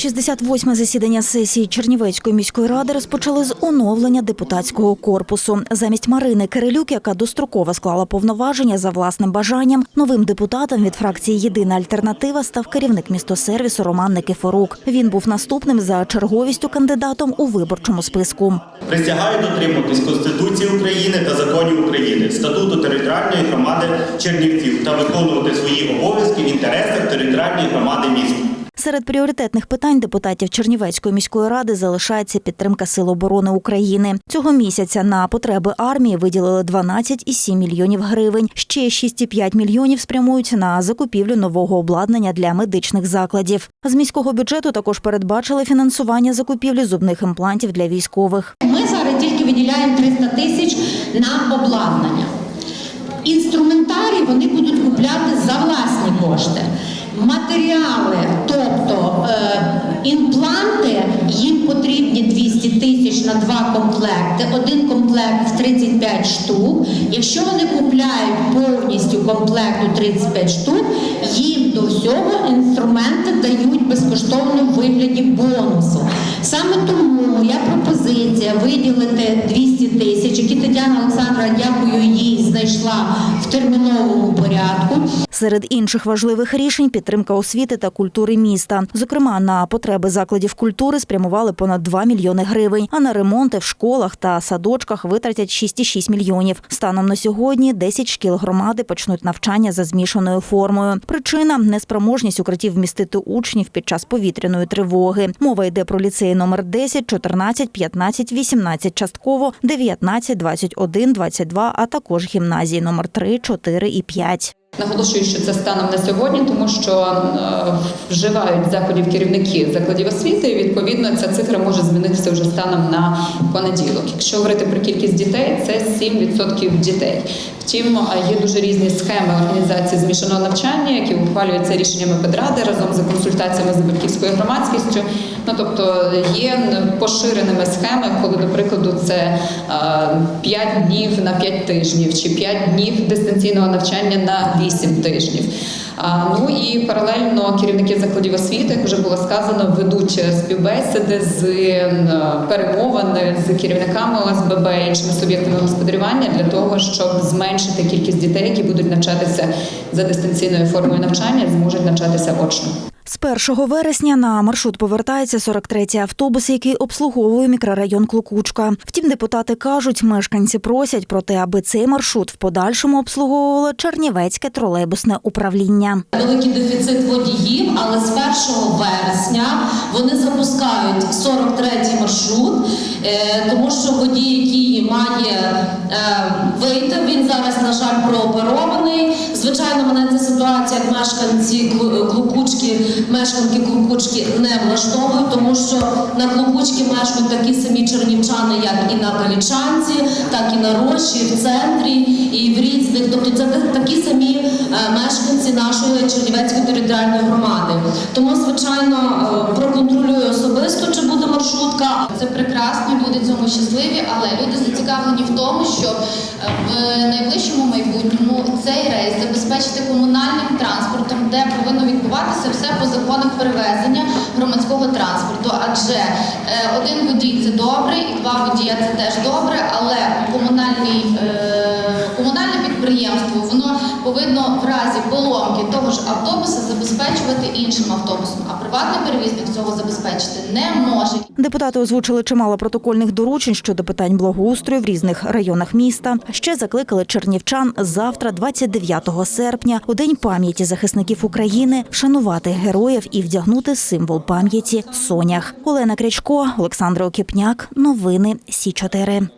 68 засідання сесії Чернівецької міської ради розпочали з оновлення депутатського корпусу. Замість Марини Кирилюк, яка достроково склала повноваження за власним бажанням, новим депутатом від фракції Єдина альтернатива став керівник містосервісу Роман Никифорук. Він був наступним за черговістю кандидатом у виборчому списку. Присягаю дотримуватись Конституції України та законів України, статуту територіальної громади Чернівців та виконувати свої обов'язки в інтересах територіальної громади міста. Серед пріоритетних питань депутатів Чернівецької міської ради залишається підтримка Сил оборони України. Цього місяця на потреби армії виділили 12,7 мільйонів гривень. Ще 6,5 мільйонів спрямують на закупівлю нового обладнання для медичних закладів. З міського бюджету також передбачили фінансування закупівлі зубних імплантів для військових. Ми зараз тільки виділяємо 300 тисяч на обладнання. Інструментарій вони будуть купляти за власні кошти. Матеріали, імпланти, їм потрібні 200 тисяч на два комплекти. Один комплект в 35 штук. Якщо вони купляють повністю комплекту 35 штук, їм до всього інструменти дають безкоштовно в вигляді бонусу. Саме тому моя пропозиція виділити 200 тисяч, які Тетяна Олександра, дякую їй, знайшла в терміновому порядку. Серед інших важливих рішень підтримка освіти та культури міста. Зокрема, на потреби закладів культури спрямували понад 2 мільйони гривень, а на ремонти в школах та садочках витратять 6,6 мільйонів. Станом на сьогодні 10 шкіл громади почнуть навчання за змішаною формою. Причина неспроможність укриттів вмістити учнів під час повітряної тривоги. Мова йде про ліцеї номер 10, 14, 15, 18 частково, 19, 21, 22, а також гімназії номер 3, 4 і 5. Наголошую, що це станом на сьогодні, тому що е, вживають заходів керівники закладів освіти. і, Відповідно, ця цифра може змінитися вже станом на понеділок. Якщо говорити про кількість дітей, це 7% дітей. Втім, е, є дуже різні схеми організації змішаного навчання, які ухвалюються рішеннями педради разом з консультаціями з батьківською громадськістю. Ну тобто є поширеними схеми, коли, до прикладу, це 5 днів на 5 тижнів чи 5 днів дистанційного навчання на 8 тижнів. Ну і паралельно керівники закладів освіти, як вже було сказано, ведуть співбесіди з е, перемовини з керівниками ОСББ і іншими суб'єктами господарювання для того, щоб зменшити кількість дітей, які будуть навчатися за дистанційною формою навчання, зможуть навчатися очно. З 1 вересня на маршрут повертається 43-й автобус, який обслуговує мікрорайон Клокучка. Втім, депутати кажуть, мешканці просять про те, аби цей маршрут в подальшому обслуговувало Чернівецьке тролейбусне управління. великий дефіцит водіїв, але з 1 вересня вони запускають 43-й маршрут, е, тому що водій, має е, вийти, він зараз, на жаль, прооперований. Звичайно, мене ця ситуація, як мешканці Клу- Клукучки, мешканки Клукучки не влаштовує, тому що на Клукучки мешкають такі самі чернівчани, як і на Калічанці, так і на Роші, в центрі, і в різних. Тобто це такі самі е, мешканці нашої Чернівецької територіальної громади. Тому, звичайно, е, проконтролюю особисто, чи буде маршрутка. Це прекрасно, цьому щасливі, але люди зацікавлені в тому, щоб е, в найближчому майбутньому цей рейс забезпечити комунальним транспортом, де повинно відбуватися все по законах перевезення громадського транспорту. Адже е, один водій це добре, і два водія це теж добре, але е, комунальне підприємство повинно в разі поломки того ж автобуса забезпечувати іншим автобусом, а приватний перевізник цього забезпечити не може. Депутати озвучили чимало протокольних доручень щодо питань благоустрою в різних районах міста. Ще закликали чернівчан завтра, 29 серпня, у день пам'яті захисників України, вшанувати героїв і вдягнути символ пам'яті сонях. Олена Крячко, Олександр Окіпняк. Новини Сі 4